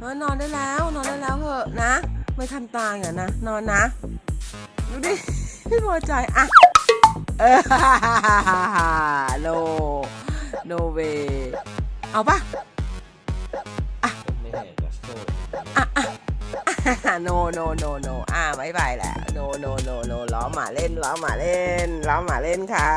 เออนอนได้แล้ว นอนได้แล้วเหอะนะ ไม่ทำตาอย่างนนะนอนนะ ดูดิไม่พอใจอะเออโนโนเวเอาปะไม่ะห้จัโโนโนโนโนอะไม่ไปแหละโนโนโนโนล้อหมาเล่นล้อหมาเล่นล้อหมาเล่นค่ะ